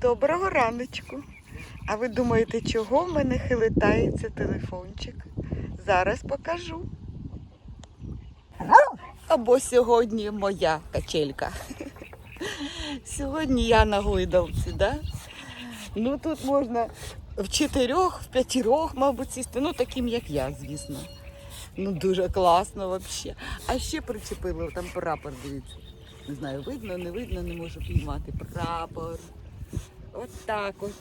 Доброго раночку. А ви думаєте, чого в мене хилитається телефончик? Зараз покажу. Або сьогодні моя качелька. Сьогодні я на гойдалці, да? Ну тут можна в чотирьох, в п'ятірох, мабуть, сісти. Ну, таким, як я, звісно. Ну, дуже класно взагалі. А ще причепили там прапор, дивіться. Не знаю, видно, не видно, не можу піймати прапор. От так от.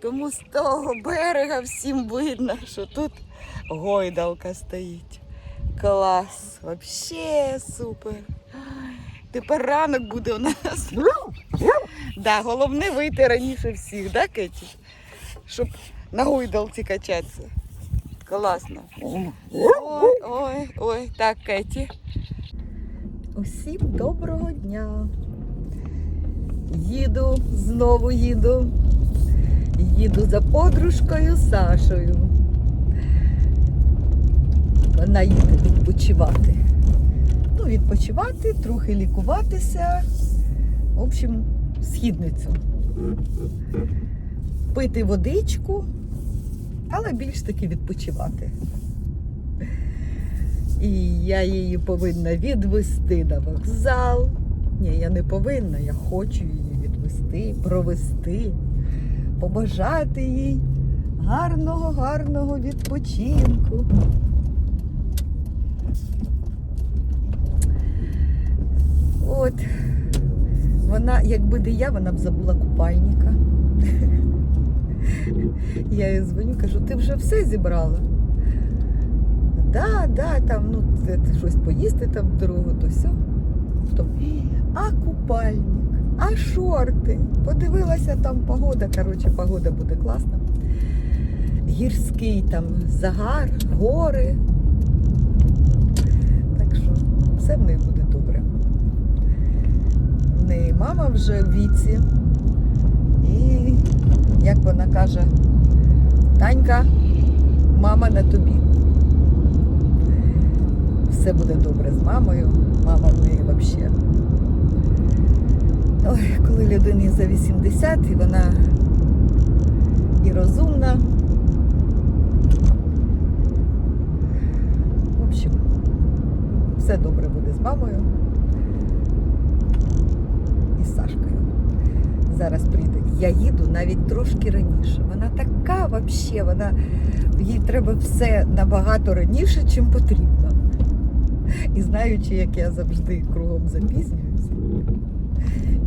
Тому з того берега всім видно, що тут гойдалка стоїть. Клас, взагалі супер. Тепер ранок буде у нас. Да, головне вийти раніше всіх, да, Кеті? Щоб на гойдалці качатися. Класно. Ой, ой, ой, так, Кеті. Усім доброго дня. Їду, знову їду. Їду за подружкою Сашою. Вона їде відпочивати. Ну, відпочивати, трохи лікуватися. В общем, східницю. Пити водичку, але більш таки відпочивати. І я її повинна відвести на вокзал. Ні, я не повинна, я хочу її відвести, провести, побажати їй гарного, гарного відпочинку. От, вона, якби не я, вона б забула купальника. Я їй дзвоню, кажу, ти вже все зібрала? Да, да, там, ну, це, щось поїсти там дорогу, то все. А купальник, а шорти. Подивилася там погода. Коротше, погода буде класна. Гірський там загар, гори. Так що все в неї буде добре. В мама вже в віці. І як вона каже, Танька, мама на тобі. Все буде добре з мамою. Мама в неї взагалі. Ой, коли людині за 80 і вона і розумна. В общем, все добре буде з мамою і з Сашкою. Зараз прийде. Я їду навіть трошки раніше. Вона така взагалі, вона їй треба все набагато раніше, чим потрібно. І знаючи, як я завжди кругом запізнююся,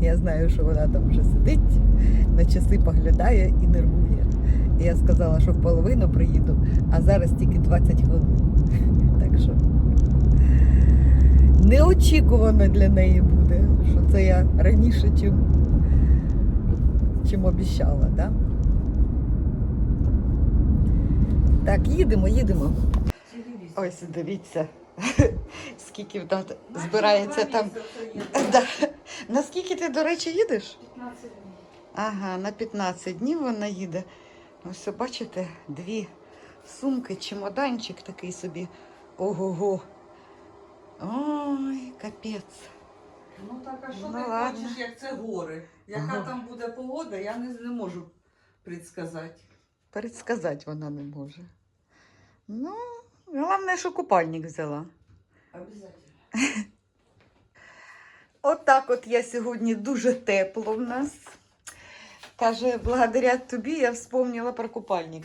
я знаю, що вона там вже сидить, на часи поглядає і нервує. І я сказала, що в половину приїду, а зараз тільки 20 хвилин. Так що неочікувано для неї буде, що це я раніше, чим, чим обіцяла. Да? Так, їдемо, їдемо. Ось дивіться, скільки в збирається там. Да. Наскільки ти, до речі, їдеш? 15 днів. Ага, на 15 днів вона їде. Ось бачите, дві сумки, чемоданчик такий собі. Ого-го. Ой, капець. Ну так, а що Ну, ти ладно. хочеш, як це гори? Яка Ага. там буде погода, я не, не можу предсказати. Передсказати вона не може. Ну, головне, що купальник взяла. Обязательно. Отак от я сьогодні дуже тепло в нас. Каже, благодаря тобі я вспомнила про купальник.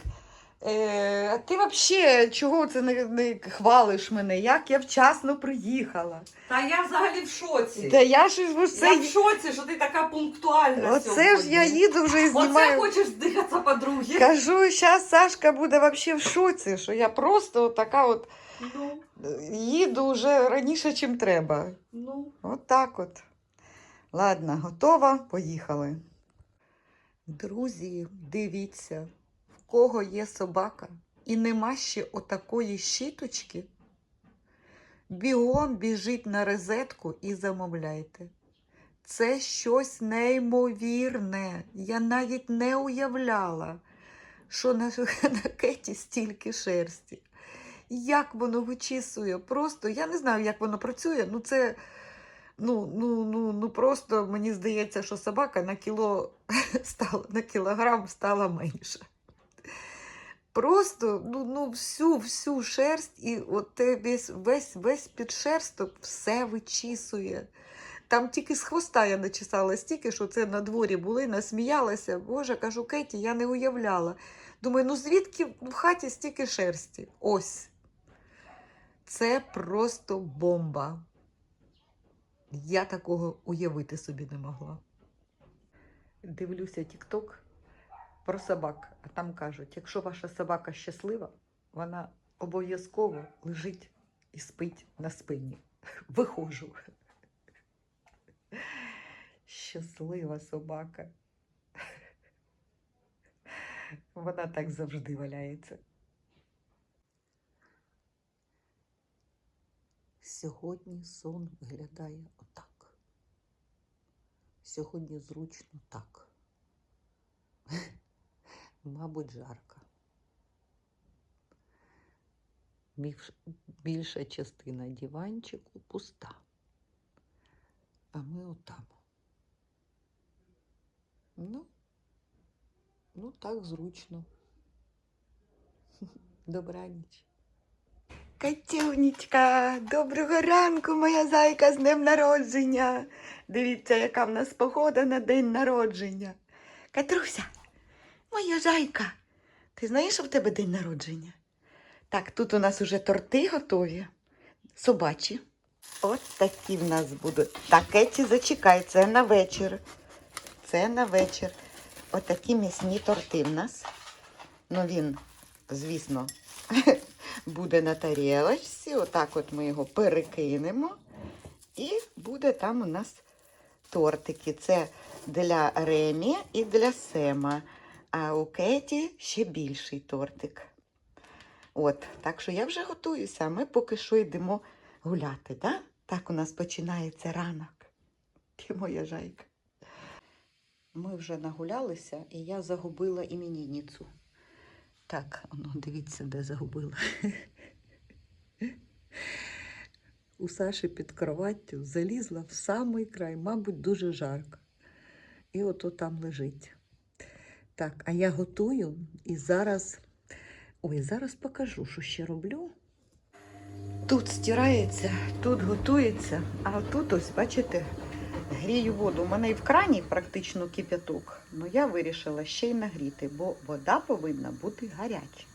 Е, а ти взагалі чого це не, не хвалиш мене? Як я вчасно приїхала? Та я взагалі в шоці. Та я ж ось Я в шоці, що ти така пунктуальна оце сьогодні. ж я їду вже і Оце знімаю. хочеш здихатися подруги. Кажу, зараз Сашка буде взагалі в шоці, що я просто така от Ну, е, їду вже раніше, чим треба. ну. От так от. Ладно, готова, поїхали. Друзі, дивіться, в кого є собака і нема ще отакої щіточки. Бігом біжіть на розетку і замовляйте. Це щось неймовірне. Я навіть не уявляла, що на, на кеті стільки шерсті. Як воно вичісує? Просто я не знаю, як воно працює. Ну це Ну, ну, ну, ну просто мені здається, що собака на кіло стала, на кілограм стала менше. Просто ну, ну, всю, всю шерсть і от весь, весь, весь підшерсток все вичісує. Там тільки з хвоста я начесала стільки, що це на дворі були, насміялася. Боже, кажу, Кеті, я не уявляла. Думаю, ну звідки в хаті стільки шерсті? Ось. Це просто бомба. Я такого уявити собі не могла. Дивлюся тік-ток про собак, а там кажуть, якщо ваша собака щаслива, вона обов'язково лежить і спить на спині. Виходжу. Щаслива собака. Вона так завжди валяється. Сьогодні сон виглядає отак. Сьогодні зручно так. Мабуть. Більш- Більша частина диванчику пуста. А ми отам. Ну, ну так зручно. Добраніч. Катюнечка, доброго ранку, моя зайка з днем народження. Дивіться, яка в нас погода на день народження. Катруся, моя зайка. Ти знаєш, що в тебе день народження? Так, тут у нас уже торти готові. Собачі. От такі в нас будуть. Так, Кеті, зачекай, це на вечір. Це на вечір. Отакі м'ясні торти в нас. Ну, він, звісно, буде на тарілочці. Отак от ми його перекинемо. І буде там у нас тортики. Це для Ремі і для Сема. А у Кеті ще більший тортик. От, так що я вже готуюся, а ми поки що йдемо гуляти, да? Так у нас починається ранок. Ти моя жайка. Ми вже нагулялися, і я загубила іменинницю. Так, ну, дивіться, де загубила. У Саші під кроваттю залізла в самий край, мабуть, дуже жарко. І ото там лежить. Так, а я готую і зараз. Ой, зараз покажу, що ще роблю. Тут стирається, тут готується, а тут ось, бачите, грію воду. У мене і в крані практично кип'яток. але я вирішила ще й нагріти, бо вода повинна бути гаряча.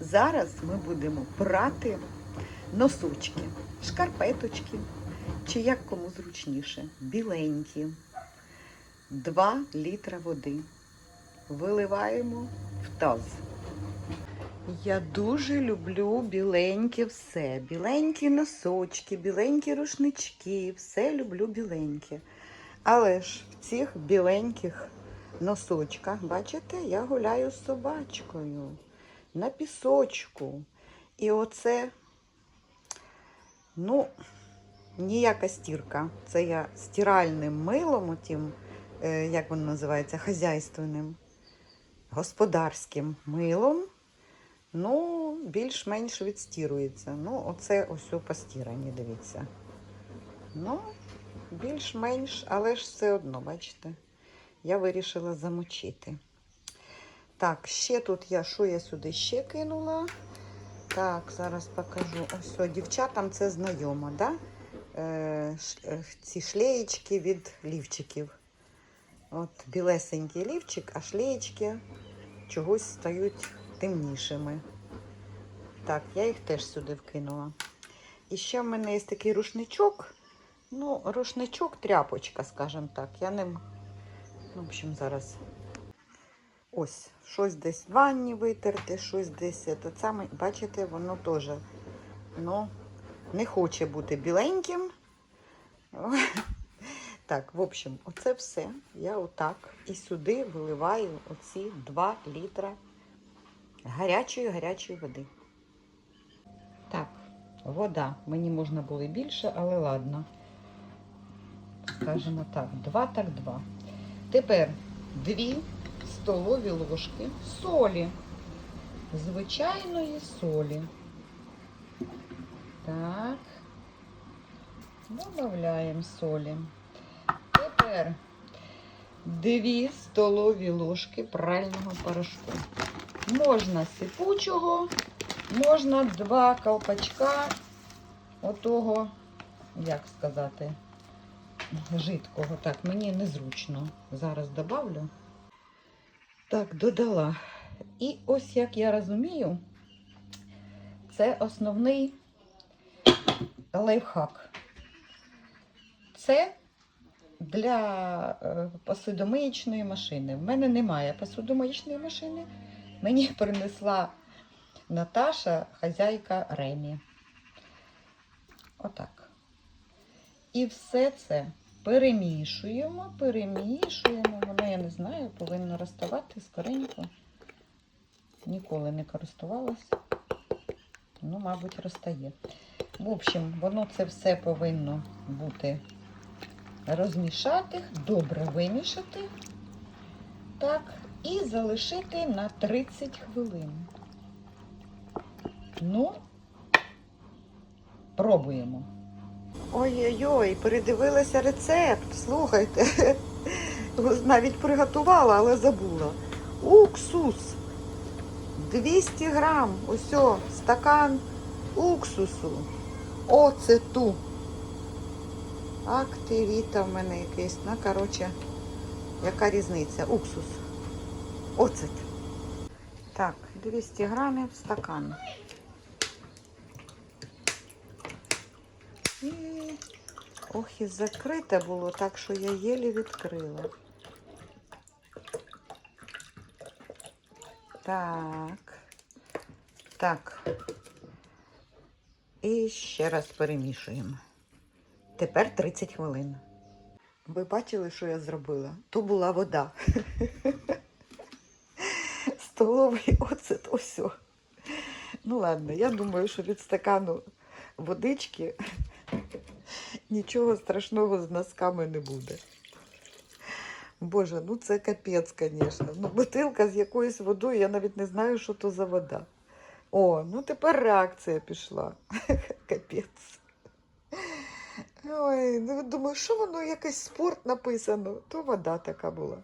Зараз ми будемо прати носочки, шкарпеточки, чи як кому зручніше, біленькі. 2 літра води. Виливаємо в таз. Я дуже люблю біленьке все. Біленькі носочки, біленькі рушнички, все люблю біленьке. Але ж в цих біленьких носочках, бачите, я гуляю з собачкою на пісочку. І оце, ну, ніяка стірка. Це я стиральним милом, отім, е, як воно називається, хазяйственним, господарським милом. Ну, більш-менш відстірується. Ну, оце ось постірані, дивіться. Ну, більш-менш, але ж все одно, бачите, я вирішила замочити. Так, ще тут я, що я сюди ще кинула? Так, зараз покажу. Ось, о, дівчатам це знайомо, да? Е, е, ці шлеєчки від лівчиків. От білесенький лівчик, а шлеєчки чогось стають темнішими. Так, я їх теж сюди вкинула. І ще в мене є такий рушничок. Ну, рушничок, тряпочка, скажімо так. Я ним, ну, в общем, зараз ось щось десь в ванні витерти, щось десь. Те саме, бачите, воно теж ну, не хоче бути біленьким. Так, в общем, оце все. Я отак і сюди виливаю оці 2 літра гарячої гарячої води. Так, вода. Мені можна було і більше, але ладно. Скажімо так, 2 так 2. Тепер 2 столові ложки солі. Звичайної солі. Так. Додаємо солі. Тепер 2 столові ложки прального порошку. Можна сипучого, можна два колпачка отого, як сказати, жидкого. Так, мені незручно. Зараз добавлю. Так, додала. І ось як я розумію, це основний лайфхак. Це для е, посудомиєчної машини. В мене немає посудомиєчної машини. Мені принесла Наташа, хазяйка Ремі. Отак. І все це перемішуємо, перемішуємо. Воно, я не знаю, повинно розставати скоренько. Ніколи не користувалась. Ну, мабуть, розтає. В общем, воно це все повинно бути розмішати, добре вимішати. Так, і залишити на 30 хвилин. Ну, пробуємо. Ой-ой-ой, передивилася рецепт. Слухайте. Навіть приготувала, але забула. Уксус. 200 грам. Ось, стакан уксусу. Оцету. Активіта в мене якийсь. Ну, коротше, яка різниця? Уксус. Оцет. Так, 200 грамів стакан. І... Ох, і закрите було, так що я єлі відкрила. Так. Так. І ще раз перемішуємо. Тепер 30 хвилин. Ви бачили, що я зробила? То була вода. Столовий оцет, ось. Ну ладно, я думаю, що від стакану водички нічого страшного з носками не буде. Боже, ну це капець, звісно. Ну, бутилка з якоюсь водою, я навіть не знаю, що то за вода. О, ну тепер реакція пішла. Капець. Ой, ну думаю, що воно якийсь спорт написано, то вода така була.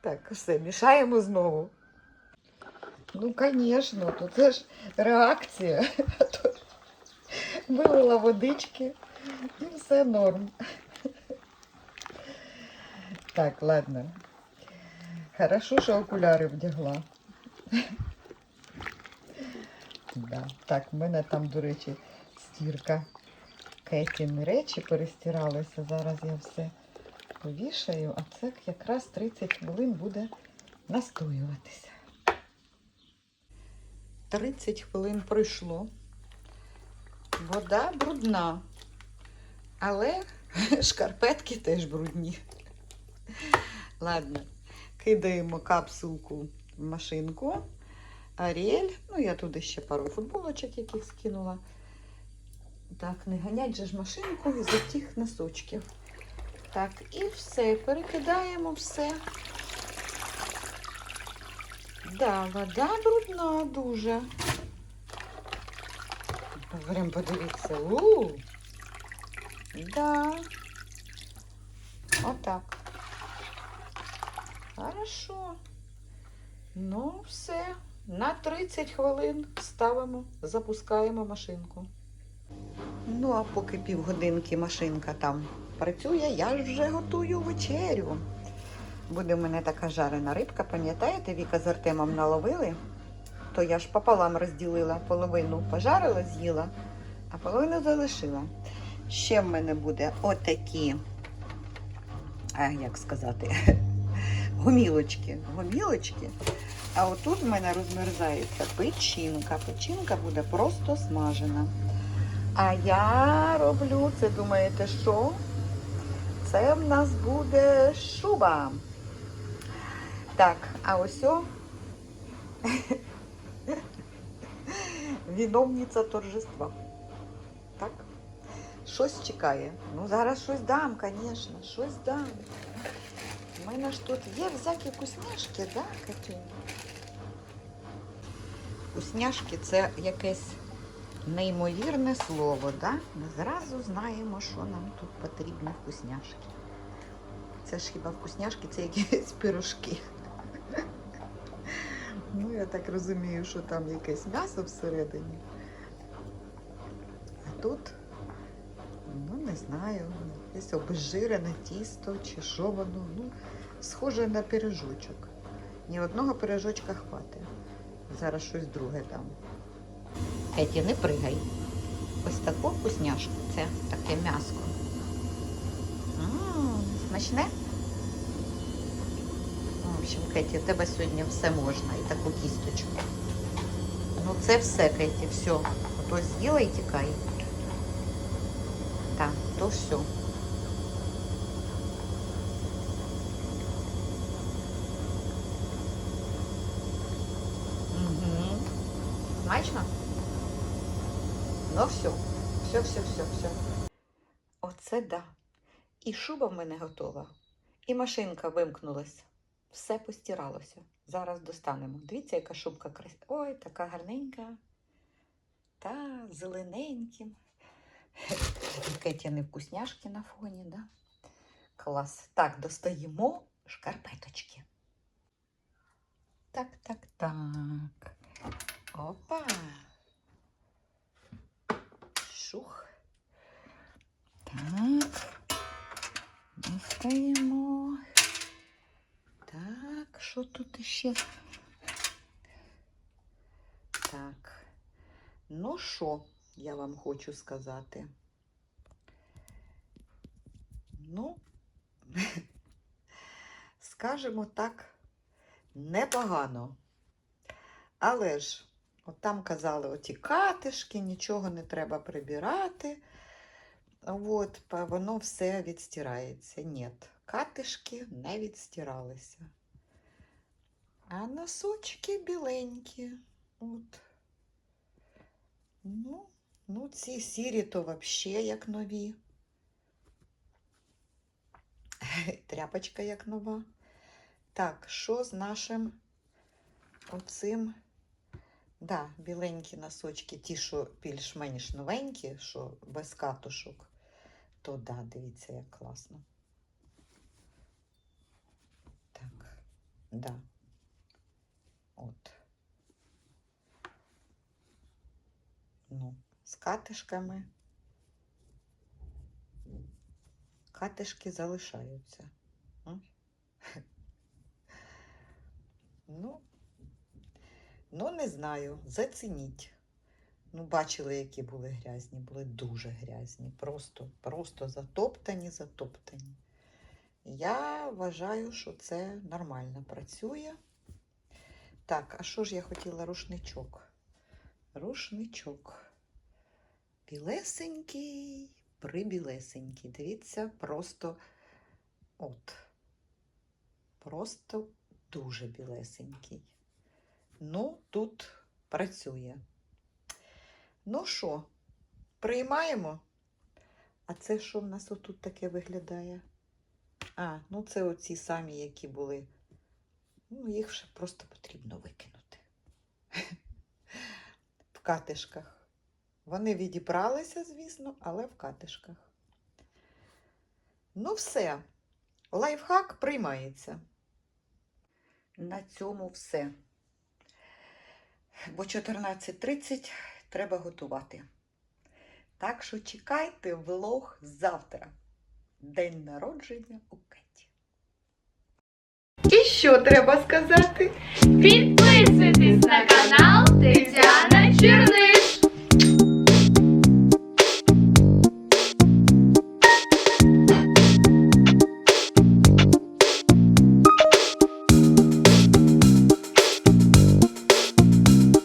Так, все, мішаємо знову. Ну, звісно, то це ж реакція. Вилила водички і все норм. Так, ладно. Хорошо, що окуляри вдягла. Да. Так, в мене там, до речі, стірка. Кетіни речі перестиралися. Зараз я все повішаю, а це якраз 30 хвилин буде настоюватися. 30 хвилин пройшло. Вода брудна, але шкарпетки теж брудні. Ладно, кидаємо капсулку в машинку. Аріель, ну я туди ще пару футболочок яких скинула. Так, не ганять же ж машинку із тих носочків. Так, і все, перекидаємо все. Да, вода брудна дуже. Прям подивіться. У. Да. Отак. Хорошо. Ну, все. На 30 хвилин ставимо, запускаємо машинку. Ну, а поки півгодинки машинка там працює, я вже готую вечерю. Буде в мене така жарена рибка, пам'ятаєте, Віка з Артемом наловили? То я ж пополам розділила, половину пожарила, з'їла, а половину залишила. Ще в мене буде отакі, а, як сказати, гомілочки. Гомілочки. А отут в мене розмерзається печінка. Печінка буде просто смажена. А я роблю, це думаєте, що? Це в нас буде шуба. Так, а ось о виновниця торжества. Так? Щось чекає. Ну, зараз щось дам, звісно, щось дам. У мене ж тут є всякі вкусняшки, да, Катюня? Вкусняшки це якесь Неймовірне слово, да? Ми зразу знаємо, що нам тут потрібні вкусняшки. Це ж хіба вкусняшки, це якісь пирожки. Ну, я так розумію, що там якесь м'ясо всередині. А тут, ну не знаю, якесь обезжирене тісто чи що воно. Ну, схоже на пиріжочок. Ні одного пиріжочка хватить. Зараз щось друге дам. Кеті, не пригай. Ось таку вкусняшку. Це таке м'яско. Смачне? В общем, Кеті, у тебе сьогодні все можна і таку кісточку. Ну це все, Кеті, все. Ото з'їла і тікай. Так, то все. Угу. Смачно? Ну все, все, все, все, все. Оце да. І шуба в мене готова, і машинка вимкнулась. Все постиралося. Зараз достанемо. Дивіться, яка шубка красива. Ой, така гарненька. Та зелененьким. Кетяни вкусняшки на фоні, да? Клас. Так, достаємо шкарпеточки. Так, так, так. Опа. Шух. Так. Достаємо. Так, що тут ще? Так. Ну що, я вам хочу сказати? Ну, скажімо так, непогано. Але ж, от там казали, оті катишки, нічого не треба прибирати. От, воно все відстирається. Ні, катишки не відстиралися. А носочки біленькі. От. Ну, ну, ці сірі то взагалі як нові. Тряпочка як нова. Так, що з нашим оцим? Да, біленькі носочки, ті, що більш-менш новенькі, що без катушок, то да, дивіться, як класно. Так, да. От. Ну, з катишками. Катишки залишаються. Ну, ну, не знаю, зацініть. Ну, бачили, які були грязні, були дуже грязні. Просто, просто затоптані, затоптані. Я вважаю, що це нормально працює. Так, а що ж я хотіла рушничок? Рушничок. Білесенький, прибілесенький. Дивіться, просто от. Просто дуже білесенький. Ну, тут працює. Ну що, приймаємо? А це що в нас отут таке виглядає? А, ну це оці самі, які були. Ну, їх ще просто потрібно викинути. В катишках. Вони відібралися, звісно, але в катишках. Ну, все. Лайфхак приймається. На цьому все. Бо 14.30 треба готувати. Так що чекайте влог завтра. День народження у Кеті. І що треба сказати? Підписуйтесь на канал.